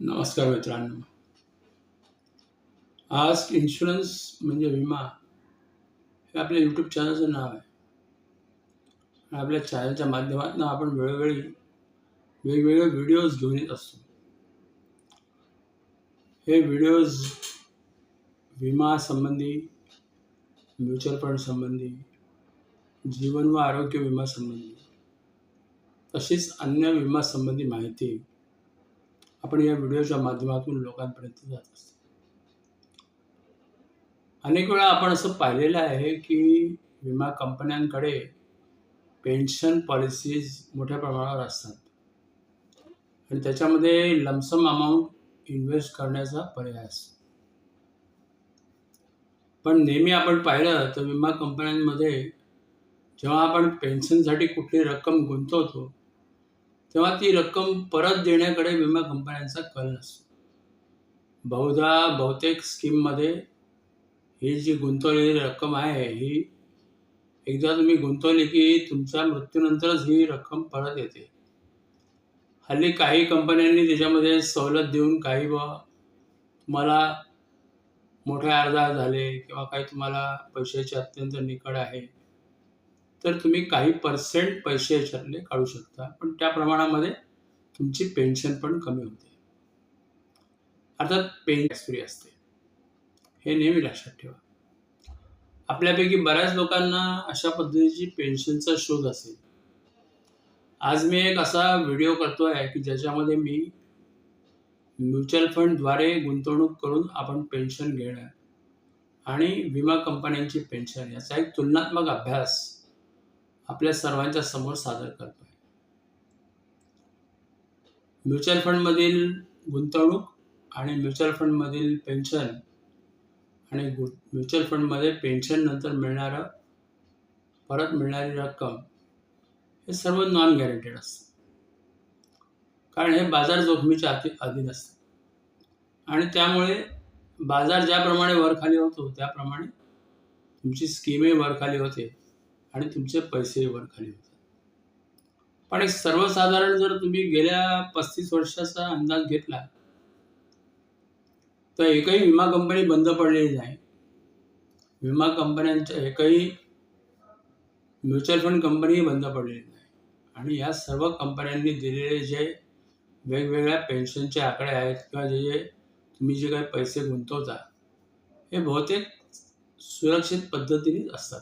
नमस्कार मित्रांनो. आज इन्शुरन्स म्हणजे विमा हे आपल्या यूट्यूब चॅनलचं नाव आहे. आपल्या चॅनलच्या माध्यमातून आपण वेळोवेळी वेगवेगळे व्हिडिओज घेऊन येत असतो. हे व्हिडिओज विमा संबंधी म्युच्युअल फंड संबंधी जीवन व आरोग्य विमा संबंधी तशीच अन्य विमा संबंधी माहिती आपण या व्हिडिओच्या माध्यमातून लोकांपर्यंत जात असतो. अनेक वेळा आपण असं पाहिलेलं आहे की विमा कंपन्यांकडे पेन्शन पॉलिसीज मोठ्या प्रमाणावर असतात. आणि त्याच्यामध्ये लमसम अमाऊंट इन्व्हेस्ट करण्याचा पर्याय असतो. पण नेहमी आपण पाहिलं तर विमा कंपन्यांमध्ये जेव्हा आपण पेन्शनसाठी कुठली रक्कम गुंतवतो तेव्हा ती रक्कम परत देण्याकडे विमा कंपन्यांचा कल नसतो. बहुधा बहुतेक स्कीममध्ये ही जी गुंतवलेली रक्कम आहे ही एकदा तुम्ही गुंतवली की तुमच्या मृत्यूनंतरच ही रक्कम परत येते. हल्ली काही कंपन्यांनी त्याच्यामध्ये सवलत देऊन काही व तुम्हाला मोठे अर्धा झाले किंवा काही तुम्हाला पैशाची अत्यंत निकड आहे. तर तुम्ही काही पर्सेंट पैसे याच्यातले काढू शकता. पण त्या प्रमाणामध्ये तुमची पेन्शन पण कमी होते. अर्थात पेन्शन फ्री असते. हे नेहमी लक्षात ठेवा. आपल्यापैकी बऱ्याच लोकांना अशा पद्धतीची पेन्शनचा शोध असेल. आज मी एक असा व्हिडिओ करतो आहे की ज्याच्यामध्ये मी म्युच्युअल फंडद्वारे गुंतवणूक करून आपण पेन्शन घेणं आणि विमा कंपन्यांची पेन्शन याचा एक तुलनात्मक अभ्यास आपल्या सर्वांच्या समोर सादर करतो आहे म्युच्युअल फंडमधील गुंतवणूक आणि म्युच्युअल फंडमधील पेन्शन आणि गु म्युच्युअल फंडमध्ये पेन्शन नंतर मिळणारं परत मिळणारी रक्कम हे सर्व नॉन गॅरंटेड असतं. कारण हे बाजार जोखमीच्या अति अधीन असतात आणि त्यामुळे बाजार ज्याप्रमाणे वर खाली होतो त्याप्रमाणे तुमची स्कीमही वरखाली होते. आणि तुमचे पैसे वर खाली होतात. पण एक सर्वसाधारण जर तुम्ही गेल्या पस्तीस वर्षाचा अंदाज घेतला तर एकही विमा कंपनी बंद पडलेली नाही. विमा कंपन्यांच्या एकही म्युच्युअल फंड कंपनीही बंद पडलेली नाही. आणि या सर्व कंपन्यांनी दिलेले जे वेगवेगळ्या पेन्शनचे आकडे आहेत किंवा जे जे तुम्ही जे काही पैसे गुंतवता हे बहुतेक सुरक्षित पद्धतीनेच असतात.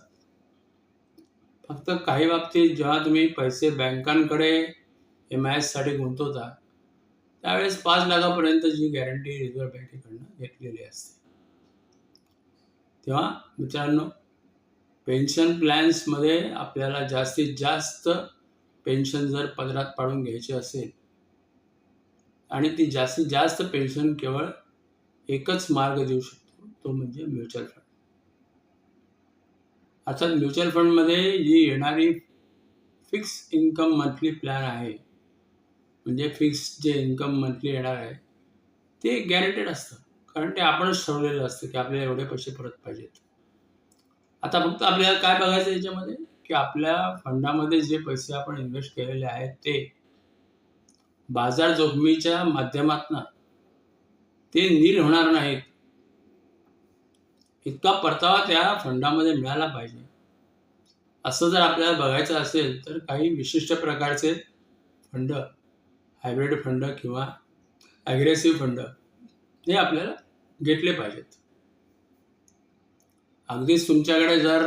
फक्त काही बाबतीत जेव्हा तुम्ही पैसे बँकांकडे एम आय एससाठी गुंतवता त्यावेळेस पाच लाखापर्यंत जी गॅरंटी रिझर्व्ह बँकेकडनं घेतलेली असते. तेव्हा मित्रांनो पेन्शन प्लॅन्समध्ये आपल्याला जास्तीत जास्त पेन्शन जर पदरात पाडून घ्यायची असेल आणि ती जास्तीत जास्त पेन्शन केवळ एकच मार्ग देऊ शकतो तो म्हणजे म्युच्युअल फंड अर्थात म्युच्युअल फंडमध्ये जी येणारी फिक्स इन्कम मंथली प्लॅन आहे म्हणजे फिक्स जे इन्कम मंथली येणार आहे ते गॅरंटेड असतं. कारण ते आपणच ठरवलेलं असतं की आपल्याला एवढे पैसे परत पाहिजेत. आता फक्त आपल्याला काय बघायचं याच्यामध्ये? की आपल्या फंडामध्ये जे पैसे आपण इन्व्हेस्ट केलेले आहेत ते बाजार जोखमीच्या माध्यमातून ते नील होणार नाहीत. इतका परतावा त्या फंडामध्ये मिळाला पाहिजे. असं जर आपल्याला बघायचं असेल तर काही विशिष्ट प्रकारचे फंड हायब्रिड फंड किंवा ॲग्रेसिव्ह फंड हे आपल्याला घेतले पाहिजेत. अगदीच तुमच्याकडे जर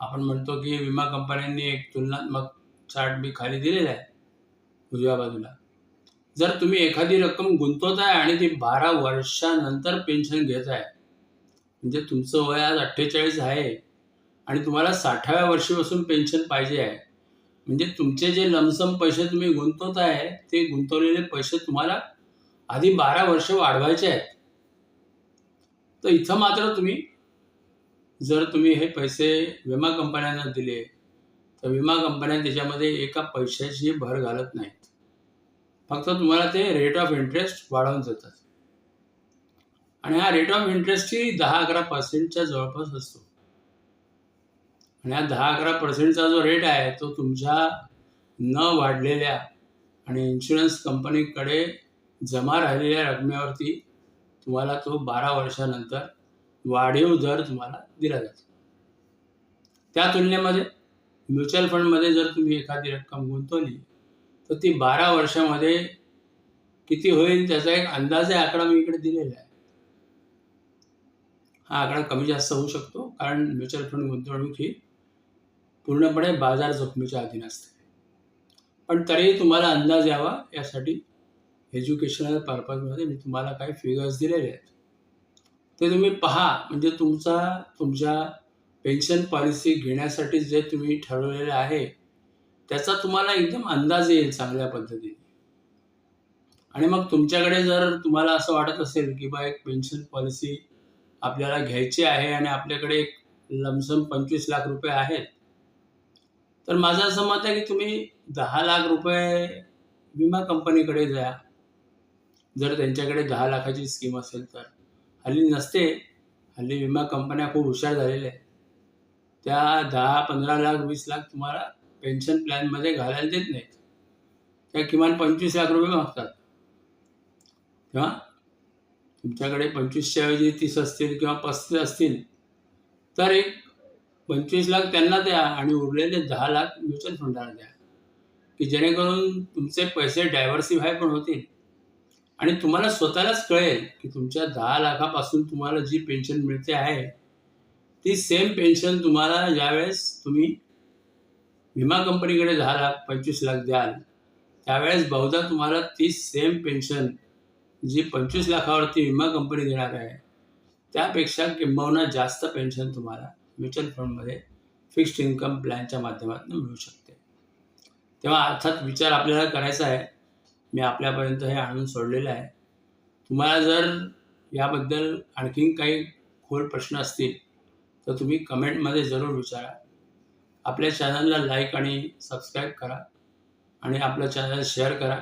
आपण म्हणतो की विमा कंपन्यांनी एक तुलनात्मक चार्ट बी खाली दिलेला आहे उजव्या बाजूला. जर तुम्ही एखादी रक्कम गुंतवताय आणि ती बारा वर्षानंतर पेन्शन घेत आहे म्हणजे तुमचं वय आज अठ्ठेचाळीस आहे आणि तुम्हाला साठाव्या वर्षीपासून पेन्शन पाहिजे आहे. म्हणजे तुमचे जे लमसम पैसे तुम्ही गुंतवत आहे ते गुंतवलेले पैसे तुम्हाला आधी बारा वर्ष वाढवायचे आहेत. तर इथं मात्र तुम्ही जर तुम्ही हे पैसे विमा कंपन्यांना दिले तर विमा कंपन्या त्याच्यामध्ये एका पैशाची भर घालत नाहीत. फक्त तुम्हाला ते रेट ऑफ इंटरेस्ट वाढवून देतात. आणि हा रेट ऑफ इंटरेस्टही दहा अकरा पर्सेंटच्या जवळपास असतो. आणि हा दहा अकरा पर्सेंटचा जो रेट आहे तो तुमच्या न वाढलेल्या आणि इन्शुरन्स कंपनीकडे जमा राहिलेल्या रकमेवरती तुम्हाला तो बारा वर्षानंतर वाढीव दर तुम्हाला दिला जातो. त्या तुलनेमध्ये म्युच्युअल फंडमध्ये जर तुम्ही एखादी रक्कम गुंतवली तर ती बारा वर्षामध्ये किती होईल त्याचा एक अंदाजे आकडा मी इकडे दिलेला आहे. हा आकडा कमी जास्त होऊ शकतो कारण म्युच्युअल फंड गुंतवणूक ही पूर्णपणे बाजार जोखमीच्या अधीन असते. पण तरीही तुम्हाला अंदाज यावा यासाठी एज्युकेशनल पर्पजमध्ये मी तुम्हाला काही फिगर्स दिलेले आहेत. ते तुम्ही पहा म्हणजे तुमचा तुमच्या पेन्शन पॉलिसी घेण्यासाठी जे तुम्ही ठरवलेलं आहे त्याचा तुम्हाला एकदम अंदाज येईल चांगल्या पद्धतीने. आणि मग तुमच्याकडे जर तुम्हाला असं वाटत असेल की बा एक पेन्शन पॉलिसी आपल्याला घ्यायचे आहे आणि आपल्याकडे एक लमसम पंचवीस लाख रुपये आहेत. तर माझं असं मत आहे की तुम्ही दहा लाख रुपये विमा कंपनीकडे जा जर त्यांच्याकडे दहा लाखाची स्कीम असेल तर. हल्ली नसते. हल्ली विमा कंपन्या खूप हुशार झालेल्या आहेत. त्या दहा पंधरा लाख वीस लाख तुम्हाला पेन्शन प्लॅनमध्ये घालायला देत नाहीत. त्या किमान पंचवीस लाख रुपये मागतात. तेव्हा तुमच्याकडे पंचवीसच्या ऐवजी तीस असतील किंवा पस्तीस असतील तर एक पंचवीस लाख त्यांना द्या आणि उरलेले दहा लाख म्युच्युअल फंडाला द्या. की जेणेकरून तुमचे पैसे डायव्हर्सिफाय पण होतील. आणि तुम्हाला स्वतःलाच कळेल की तुमच्या दहा लाखापासून तुम्हाला जी पेन्शन मिळते आहे ती सेम पेन्शन तुम्हाला ज्यावेळेस तुम्ही विमा कंपनीकडे दहा लाख पंचवीस लाख द्याल त्यावेळेस बहुधा तुम्हाला ती सेम पेन्शन जी पंचवीस लाखावरती विमा कंपनी देणार आहे त्यापेक्षा किंबहुना जास्त पेन्शन तुम्हाला म्युच्युअल फंडमध्ये फिक्स्ड इन्कम प्लॅनच्या माध्यमातून मिळू शकते. तेव्हा अर्थात विचार आपल्याला करायचा आहे. मी आपल्यापर्यंत हे आणून सोडलेलं आहे. तुम्हाला जर याबद्दल आणखीन काही खोल प्रश्न असतील तर तुम्ही कमेंटमध्ये जरूर विचारा. आपल्या चॅनलला लाईक आणि सबस्क्राईब करा आणि आपलं चॅनल शेअर करा.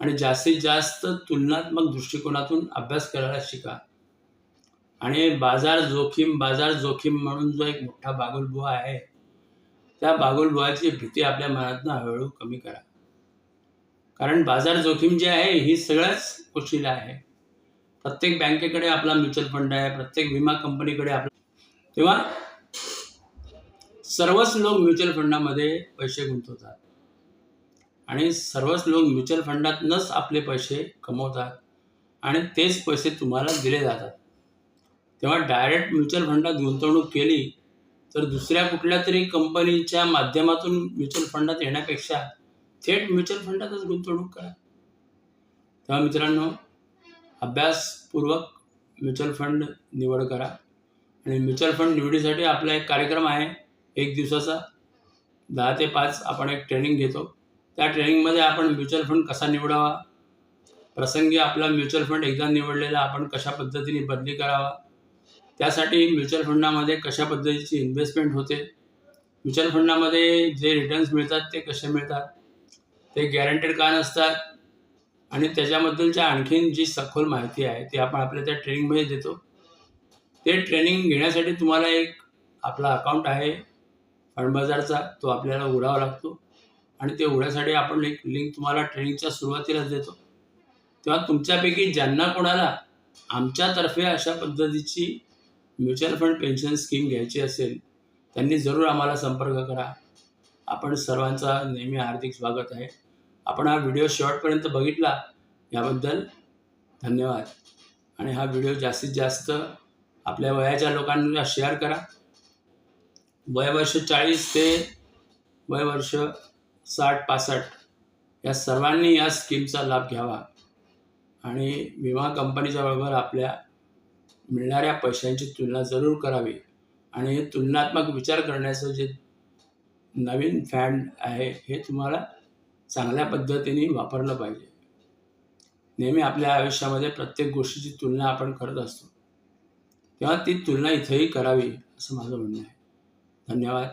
आणि जास्तीत जास्त तुलनात्मक दृष्टिकोनातून अभ्यास करायला शिका. आणि बाजार जोखीम बाजार जोखीम म्हणून जो एक मोठा बागुलबुवा आहे त्या बागुलबुवाची भीती आपल्या मनातनं हळूहळू कमी करा. कारण बाजार जोखीम जी आहे ही सगळ्याच गोष्टीला आहे. प्रत्येक बँकेकडे आपला म्युच्युअल फंड आहे प्रत्येक विमा कंपनीकडे आपला. तेव्हा सर्वच लोक म्युच्युअल फंडामध्ये पैसे गुंतवतात. आणि सर्वच लोक म्युच्युअल फंडातनंच आपले पैसे कमवतात आणि तेच पैसे तुम्हाला दिले जातात. तेव्हा डायरेक्ट म्युच्युअल फंडात गुंतवणूक केली तर दुसऱ्या कुठल्या तरी कंपनीच्या माध्यमातून म्युच्युअल फंडात येण्यापेक्षा थेट म्युच्युअल फंडातच गुंतवणूक करा. तेव्हा मित्रांनो अभ्यासपूर्वक म्युच्युअल फंड निवड करा. आणि म्युच्युअल फंड निवडीसाठी आपला एक कार्यक्रम आहे एक दिवसाचा. दहा ते पाच आपण एक ट्रेनिंग घेतो. त्या ट्रेनिंगमध्ये आपण म्युच्युअल फंड कसा निवडावा? प्रसंगी आपला म्युच्युअल फंड एकदा निवडलेला आपण कशा पद्धतीने बदली करावा? त्यासाठी म्युच्युअल फंडामध्ये कशा पद्धतीची इन्व्हेस्टमेंट होते? म्युच्युअल फंडामध्ये जे रिटर्न्स मिळतात ते कसे मिळतात? ते गॅरंटेड का नसतात? आणि त्याच्याबद्दलच्या आणखीन जी सखोल माहिती आहे ती आपण आपल्या त्या ट्रेनिंगमध्ये देतो. ते ट्रेनिंग घेण्यासाठी तुम्हाला एक आपला अकाउंट आहे फंड बाजारचा तो आपल्याला उघडावा लागतो. आणि ते उघड्यासाठी आपण एक लिंक तुम्हाला ट्रेनिंगच्या सुरुवातीलाच देतो. तेव्हा तुमच्यापैकी ज्यांना कोणाला आमच्यातर्फे अशा पद्धतीची म्युच्युअल फंड पेन्शन स्कीम घ्यायची असेल त्यांनी जरूर आम्हाला संपर्क करा. आपण सर्वांचा नेहमी हार्दिक स्वागत आहे. आपण हा व्हिडिओ शेवटपर्यंत बघितला याबद्दल धन्यवाद. आणि हा व्हिडिओ जास्तीत जास्त आपल्या वयाच्या लोकांना शेअर करा. वय वर्ष चाळीस ते वय वर्ष साठ पासष्ट या सर्वांनी या स्कीमचा लाभ घ्यावा. आणि विमा कंपनीच्या बरोबर आपल्या मिळणाऱ्या पैशांची तुलना जरूर करावी. आणि तुलनात्मक विचार करण्याचं जे नवीन फॅड आहे हे तुम्हाला चांगल्या पद्धतीने वापरलं पाहिजे. नेहमी आपल्या आयुष्यामध्ये प्रत्येक गोष्टीची तुलना आपण करत असतो. तेव्हा ती तुलना इथेही करावी असं माझं म्हणणं आहे. धन्यवाद.